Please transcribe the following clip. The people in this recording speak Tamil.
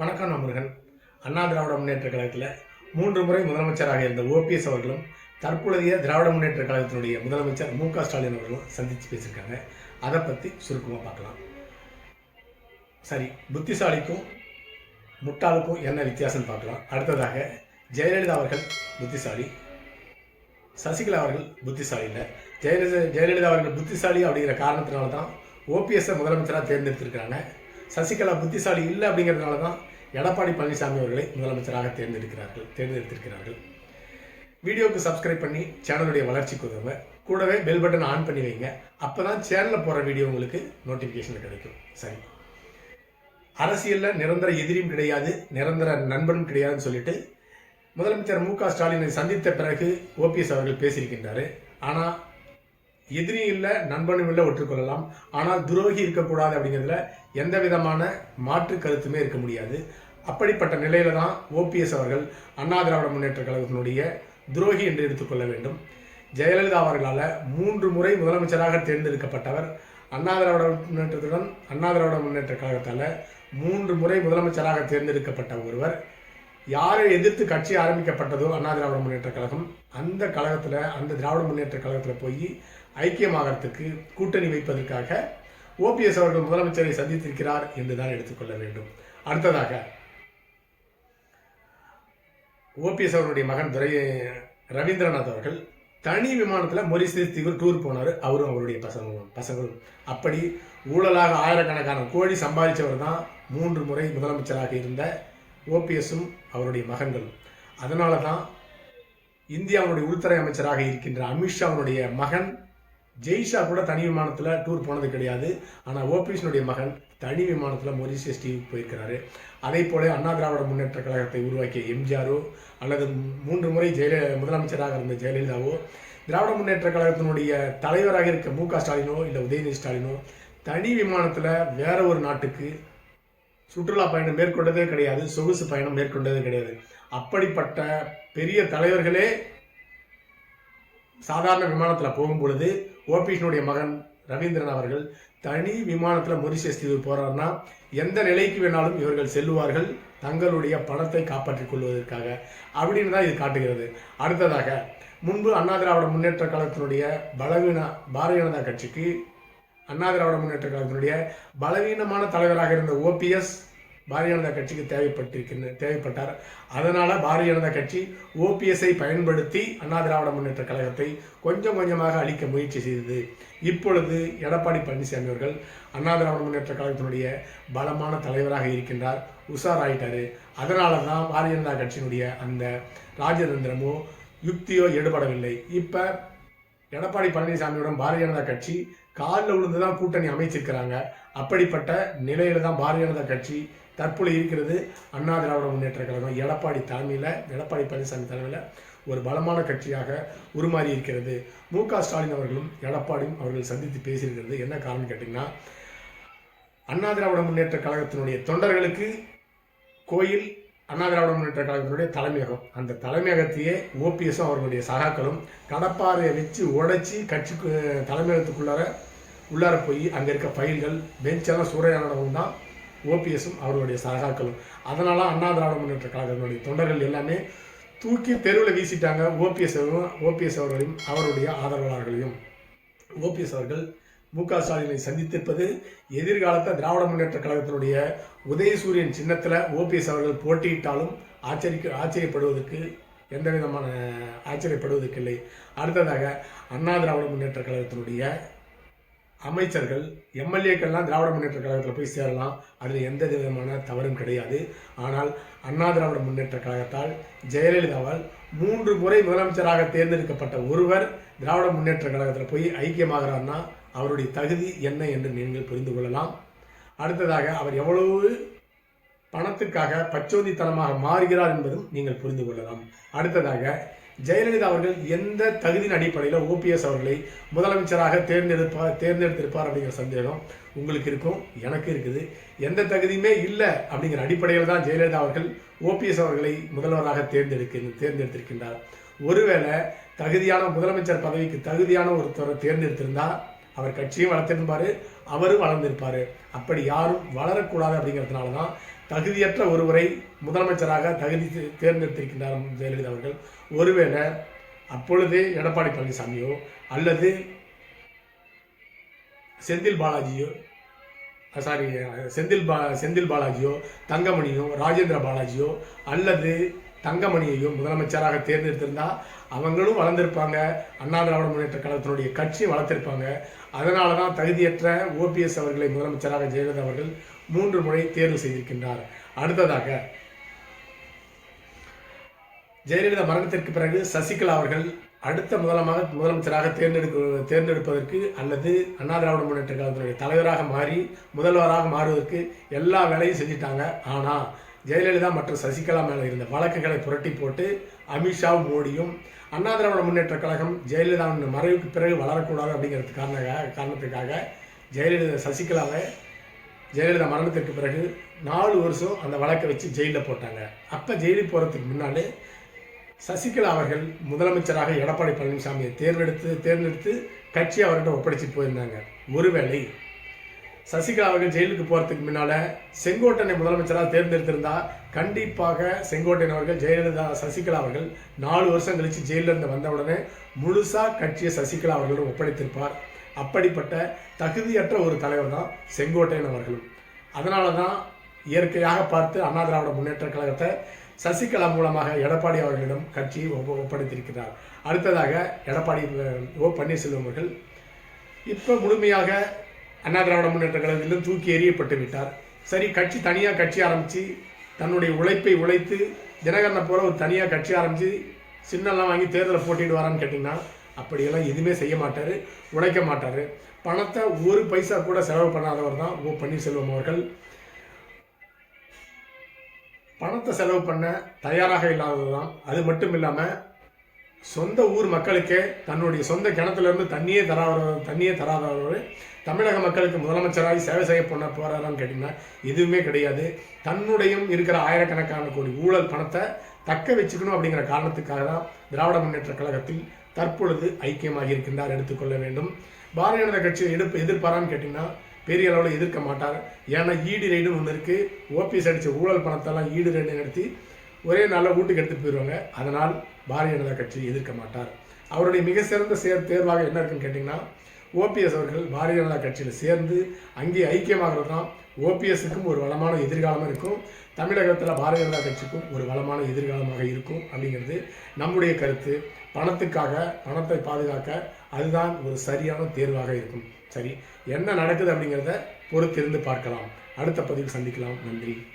வணக்கம் நான் முருகன் அண்ணா திராவிட முன்னேற்ற கழகத்தில் மூன்று முறை முதலமைச்சராக இருந்த ஓபிஎஸ் அவர்களும் தற்பொழுதைய திராவிட முன்னேற்ற கழகத்தினுடைய முதலமைச்சர் மு க ஸ்டாலின் அவர்களும் சந்தித்து பேசியிருக்காங்க. அதை பற்றி சுருக்கமாக பார்க்கலாம். சரி புத்திசாலிக்கும் முட்டாளுக்கும் என்ன வித்தியாசம்னு பார்க்கலாம். அடுத்ததாக ஜெயலலிதா அவர்கள் புத்திசாலி சசிகலா அவர்கள் புத்திசாலி இல்லை. ஜெயலலிதா ஜெயலலிதா அவர்கள் புத்திசாலி அப்படிங்கிற காரணத்தினால தான் ஓபிஎஸ்ஸை முதலமைச்சராக தேர்ந்தெடுத்திருக்கிறாங்க. சசிகலா புத்திசாலி இல்லை அப்படிங்கிறதுனால தான் எடப்பாடி பழனிசாமி அவர்களை முதலமைச்சராக தேர்ந்தெடுக்கிறார்கள் தேர்ந்தெடுத்திருக்கிறார்கள். வீடியோவுக்கு சப்ஸ்கிரைப் பண்ணி சேனலுடைய வளர்ச்சிக்கு உதவுங்க கூடவே பெல் பட்டன் ஆன் பண்ணி வைங்க. அப்போ தான் சேனலில் போகிற வீடியோ உங்களுக்கு நோட்டிஃபிகேஷன் கிடைக்கும். சரி. அரசியலில் நிரந்தர எதிரியும் கிடையாது நிரந்தர நண்பனும் கிடையாதுன்னு சொல்லிட்டு முதலமைச்சர் மு க ஸ்டாலினை சந்தித்த பிறகு ஓபிஎஸ் அவர்கள் பேசியிருக்கின்றாரு. ஆனால் எதிரியும் இல்லை நண்பனும் இல்லை ஒற்றுக்கொள்ளலாம். ஆனால் துரோகி இருக்கக்கூடாது அப்படிங்கிறதுல எந்த விதமான மாற்று கருத்துமே இருக்க முடியாது. அப்படிப்பட்ட நிலையில தான் ஓபிஎஸ் அவர்கள் அண்ணா திராவிட முன்னேற்ற கழகத்தினுடைய துரோகி என்று எடுத்துக்கொள்ள வேண்டும். ஜெயலலிதா அவர்களால் மூன்று முறை முதலமைச்சராக தேர்ந்தெடுக்கப்பட்டவர் அண்ணா திராவிட முன்னேற்றத்துடன் அண்ணா திராவிட முன்னேற்ற கழகத்தால் மூன்று முறை முதலமைச்சராக தேர்ந்தெடுக்கப்பட்ட ஒருவர். யாரை எதிர்த்து கட்சி ஆரம்பிக்கப்பட்டதோ அண்ணா திராவிட முன்னேற்ற கழகம் அந்த கழகத்தில் அந்த திராவிட முன்னேற்ற கழகத்தில் போய் ஐக்கியமாகறதுக்கு கூட்டணி வைப்பதற்காக ஓபிஎஸ் அவர்கள் முதலமைச்சரை சந்தித்திருக்கிறார் என்றுதான் எடுத்துக்கொள்ள வேண்டும். அடுத்ததாக ஓபிஎஸ் அவருடைய மகன் துரை ரவீந்திரநாத் அவர்கள் தனி விமானத்தில் மொரிசியஸ் தீவு டூர் போனார். அவரும் அவருடைய பசங்க பசங்களும். அப்படி ஊழலாக ஆயிரக்கணக்கான கோடி சம்பாதிச்சவர் தான் மூன்று முறை முதலமைச்சராக இருந்த ஓபிஎஸும் அவருடைய மகன்களும். அதனால தான் இந்தியாவுடைய உள்துறை அமைச்சராக இருக்கின்ற அமித்ஷாவுடைய மகன் ஜெய்ஷா கூட தனி விமானத்தில் டூர் போனது கிடையாது. ஆனால் ஓபிஎஸ்னுடைய மகன் தனி விமானத்தில் மொரிசியஸ் டிவிக்கு போயிருக்கிறாரு. அதே போல அண்ணா திராவிட முன்னேற்ற கழகத்தை உருவாக்கிய எம்ஜிஆரோ அல்லது மூன்று முறை ஜெயல முதலமைச்சராக இருந்த ஜெயலலிதாவோ திராவிட முன்னேற்ற கழகத்தினுடைய தலைவராக இருக்க மு க ஸ்டாலினோ இல்லை உதயநிதி ஸ்டாலினோ தனி விமானத்தில் வேற ஒரு நாட்டுக்கு சுற்றுலா பயணம் மேற்கொண்டதே கிடையாது சொகுசு பயணம் மேற்கொண்டதே கிடையாது. அப்படிப்பட்ட பெரிய தலைவர்களே சாதாரண விமானத்தில் போகும் பொழுது ஓபிஎஸ்னுடைய மகன் ரவீந்திரன் அவர்கள் தனி விமானத்தில் மொரிஷியஸ் தீவு போகிறார்னா எந்த நிலைக்கு வேணாலும் இவர்கள் செல்லுவார்கள். தங்களுடைய பணத்தை காப்பாற்றிக் கொள்வதற்காக அப்படின்னு தான் இது காட்டுகிறது. அடுத்ததாக முன்பு அண்ணா திராவிட முன்னேற்ற கழகத்தினுடைய பலவீன பாரதிய ஜனதா கட்சிக்கு அண்ணா திராவிட முன்னேற்ற கழகத்தினுடைய பலவீனமான தலைவராக இருந்த ஓபிஎஸ் பாரதிய ஜனதா கட்சிக்கு தேவைப்பட்டிருக்கின்ற தேவைப்பட்டார். அதனால பாரதிய ஜனதா கட்சி ஓபிஎஸ்ஐ பயன்படுத்தி அண்ணா திராவிட முன்னேற்ற கழகத்தை கொஞ்சம் கொஞ்சமாக அழிக்க முயற்சி செய்தது. இப்பொழுது எடப்பாடி பழனிசாமி அவர்கள் அண்ணா திராவிட முன்னேற்ற கழகத்தினுடைய பலமான தலைவராக இருக்கின்றார். உஷார் ஆயிட்டாரு அதனால தான் பாரதிய ஜனதா கட்சியினுடைய அந்த ராஜதந்திரமோ யுக்தியோ எடுபடவில்லை. இப்போ எடப்பாடி பழனிசாமியுடன் பாரதிய ஜனதா கட்சி காலில் விழுந்து தான் கூட்டணி அமைச்சிருக்கிறாங்க. அப்படிப்பட்ட நிலையில தான் பாரதிய ஜனதா கட்சி தற்பொழுது இருக்கிறது அண்ணா திராவிட முன்னேற்ற கழகம். எடப்பாடி தலைமையில் எடப்பாடி பழனிசாமி தலைமையில் ஒரு பலமான கட்சியாக உருமாறி இருக்கிறது. மு க ஸ்டாலின் அவர்களும் எடப்பாடியும் அவர்கள் சந்தித்து பேசியிருக்கிறது. என்ன காரணம் கேட்டிங்கன்னா அண்ணா திராவிட முன்னேற்ற கழகத்தினுடைய தொண்டர்களுக்கு கோயில் அண்ணா திராவிட முன்னேற்ற கழகத்தினுடைய தலைமையகம். அந்த தலைமையகத்தையே ஓபிஎஸும் அவர்களுடைய சகாக்களும் கடப்பாறையை வச்சு உடைச்சி கட்சிக்கு தலைமையகத்துக்குள்ளார உள்ளார போய் அங்கே இருக்க ஃபைல்கள் பெஞ்செல்லாம் சூறையானவங்க தான் ஓபிஎஸும் அவருடைய சகாக்களும். அதனால அண்ணா திராவிட முன்னேற்ற கழகத்தினுடைய தொண்டர்கள் எல்லாமே தூக்கி தெருவில் வீசிட்டாங்க ஓபிஎஸ் ஓபிஎஸ் அவர்களையும் அவருடைய ஆதரவாளர்களையும். ஓபிஎஸ் அவர்கள் மு க ஸ்டாலினை சந்தித்திருப்பது எதிர்காலத்தை திராவிட முன்னேற்ற கழகத்தினுடைய உதயசூரியன் சின்னத்தில் ஓபிஎஸ் அவர்கள் போட்டியிட்டாலும் ஆச்சரிக்க ஆச்சரியப்படுவதற்கு எந்த விதமான ஆச்சரியப்படுவதற்கு இல்லை. அடுத்ததாக அண்ணா திராவிட முன்னேற்ற கழகத்தினுடைய அமைச்சர்கள் எம்எல்ஏக்கள்லாம் திராவிட முன்னேற்ற கழகத்தில் போய் சேரலாம். அதில் எந்த விதமான தவறும் கிடையாது. ஆனால் அண்ணா திராவிட முன்னேற்ற கழகத்தால் ஜெயலலிதாவால் மூன்று முறை முதலமைச்சராக தேர்ந்தெடுக்கப்பட்ட ஒருவர் திராவிட முன்னேற்ற கழகத்தில் போய் ஐக்கியமாகிறார்னா அவருடைய தகுதி என்ன என்று நீங்கள் புரிந்து கொள்ளலாம். அடுத்ததாக அவர் எவ்வளவு பணத்துக்காக பச்சோதித்தனமாக மாறுகிறார் என்பதும் நீங்கள் புரிந்து கொள்ளலாம். அடுத்ததாக ஜெயலலிதா அவர்கள் எந்த தகுதியின் அடிப்படையில் ஓபிஎஸ் அவர்களை முதலமைச்சராக தேர்ந்தெடுப்பார் தேர்ந்தெடுத்திருப்பார் அப்படிங்கிற சந்தேகம் உங்களுக்கு இருக்கும் எனக்கு இருக்குது. எந்த தகுதியுமே இல்லை அப்படிங்கிற அடிப்படையில் தான் ஜெயலலிதா அவர்கள் ஓபிஎஸ் அவர்களை முதல்வராக தேர்ந்தெடுக்க தேர்ந்தெடுத்திருக்கின்றார். ஒருவேளை தகுதியான முதலமைச்சர் பதவிக்கு தகுதியான ஒருத்தரை தேர்ந்தெடுத்திருந்தால் அவர் கட்சியும் வளர்த்திருப்பார் அவரும் வளர்ந்திருப்பார். அப்படி யாரும் வளரக்கூடாது அப்படிங்கிறதுனால தான் தகுதியற்ற ஒருவரை முதலமைச்சராக தகுதி தேர்ந்தெடுத்திருக்கின்றார் ஜெயலலிதா அவர்கள். ஒருவேளை அப்பொழுது எடப்பாடி பழனிசாமியோ அல்லது செந்தில் பாலாஜியோ சாரி செந்தில் பா செந்தில் பாலாஜியோ தங்கமணியோ ராஜேந்திர பாலாஜியோ அல்லது தங்கமணியையும் முதலமைச்சராக தேர்ந்தெடுத்திருந்தா அவங்களும் வளர்ந்திருப்பாங்க. அண்ணா திராவிட முன்னேற்ற கழகத்தினுடைய கட்சியும் வளர்த்திருப்பாங்க. அதனால தான் தகுதியற்ற ஓபிஎஸ் அவர்களை முதலமைச்சராக ஜெயலலிதா அவர்கள் மூன்று முறை தேர்வு செய்திருக்கின்றார். அடுத்ததாக ஜெயலலிதா மரணத்திற்கு பிறகு சசிகலா அவர்கள் அடுத்த முதலமாக முதலமைச்சராக தேர்ந்தெடுக்க தேர்ந்தெடுப்பதற்கு அல்லது அண்ணா திராவிட முன்னேற்ற கழகத்தினுடைய தலைவராக மாறி முதல்வராக மாறுவதற்கு எல்லா வேலையும் செஞ்சிட்டாங்க. ஆனால் ஜெயலலிதா மற்றும் சசிகலா மேலே இருந்த வழக்குகளை புரட்டி போட்டு அமித்ஷாவும் மோடியும் அண்ணா திராவிட முன்னேற்ற கழகம் ஜெயலலிதாவின் மறைவுக்கு பிறகு வளரக்கூடாது அப்படிங்கிறது காரணக்காக காரணத்துக்காக ஜெயலலிதா சசிகலாவை ஜெயலலிதா மரணத்திற்கு பிறகு நாலு வருஷம் அந்த வழக்கை வச்சு ஜெயிலில் போட்டாங்க. அப்போ ஜெயிலுக்கு போகிறதுக்கு முன்னாலே சசிகலா அவர்கள் முதலமைச்சராக எடப்பாடி பழனிசாமியை தேர்ந்தெடுத்து தேர்ந்தெடுத்து கட்சி அவர்கிட்ட ஒப்படைச்சிட்டு போயிருந்தாங்க. ஒருவேளை சசிகலா அவர்கள் ஜெயிலுக்கு போகிறதுக்கு முன்னால செங்கோட்டனை முதலமைச்சராக தேர்ந்தெடுத்திருந்தா கண்டிப்பாக செங்கோட்டையன் அவர்கள் ஜெயலலிதா சசிகலா அவர்கள் நாலு வருஷம் கழித்து ஜெயிலில் இருந்து வந்த உடனே கட்சியை சசிகலா அவர்களிடம் ஒப்படைத்திருப்பார். அப்படிப்பட்ட தகுதியற்ற ஒரு தலைவர் தான் செங்கோட்டையன் அவர்களும். அதனால தான் இயற்கையாக பார்த்து அண்ணா திராவிட முன்னேற்ற கழகத்தை சசிகலா மூலமாக எடப்பாடி அவர்களிடம் கட்சி ஒப்ப ஒப்படைத்திருக்கிறார். அடுத்ததாக எடப்பாடி ஓ பன்னீர்செல்வம் அவர்கள். இப்போ முழுமையாக அண்ணா திராவிட முன்னேற்ற கழகத்திலும் தூக்கி எறியப்பட்டு விட்டார். சரி கட்சி தனியாக கட்சி ஆரம்பித்து தன்னுடைய உழைப்பை உழைத்து தினகரனை போல ஒரு தனியாக கட்சி ஆரம்பித்து சின்னெல்லாம் வாங்கி தேர்தலை போட்டிடுவாரான்னு கேட்டிங்கன்னா அப்படியெல்லாம் எதுவுமே செய்ய மாட்டார் உழைக்க மாட்டார். பணத்தை ஒரு பைசா கூட செலவு பண்ணாதவர் தான் ஓ பன்னீர்செல்வம் அவர்கள். பணத்தை செலவு பண்ண தயாராக இல்லாதது தான். அது மட்டும் இல்லாமல் சொந்த ஊர் மக்களுக்கே தன்னுடைய சொந்த கிணத்துலேருந்து தண்ணியே தராத தண்ணியே தராதவர் தமிழக மக்களுக்கு முதலமைச்சராகி சேவை செய்ய பண்ண போகிறாரான்னு கேட்டிங்கன்னா எதுவுமே கிடையாது. தன்னுடையும் இருக்கிற ஆயிரக்கணக்கான கோடி ஊழல் பணத்தை தக்க வச்சுக்கணும் அப்படிங்கிற காரணத்துக்காக தான் திராவிட முன்னேற்ற கழகத்தில் தற்பொழுது ஐக்கியமாக இருக்கின்றார் எடுத்துக்கொள்ள வேண்டும். பாரதிய ஜனதா கட்சியை எடுப்பு எதிர்ப்பாரான்னு கேட்டிங்கன்னா பெரிய அளவில் எதிர்க்க மாட்டார். ஏன்னா ஈடு ரைடுன்னு ஒன்று இருக்குது ஓபிஎஸ் அடித்த ஊழல் பணத்தெல்லாம் ஈடு ரைடு நடத்தி ஒரே நாளில் வீட்டுக்கு எடுத்து போயிடுவாங்க அதனால் பாரதிய ஜனதா கட்சி எதிர்க்க மாட்டார். அவருடைய மிக சிறந்த சேர் தேர்வாக என்ன இருக்குன்னு கேட்டிங்கன்னா ஓபிஎஸ் அவர்கள் பாரதிய ஜனதா கட்சியில் சேர்ந்து அங்கே ஐக்கியமாகிறது தான் ஓபிஎஸ்க்கும் ஒரு வளமான எதிர்காலம் இருக்கும். தமிழகத்தில் பாரதிய ஜனதா கட்சிக்கும் ஒரு வளமான எதிர்காலமாக இருக்கும் அப்படிங்கிறது நம்முடைய கருத்து. பணத்துக்காக பணத்தை பாதுகாக்க அதுதான் ஒரு சரியான தேர்வாக இருக்கும். சரி என்ன நடக்குது அப்படிங்கிறத பொறுத்திருந்து பார்க்கலாம். அடுத்த பதிவில் சந்திக்கலாம். நன்றி.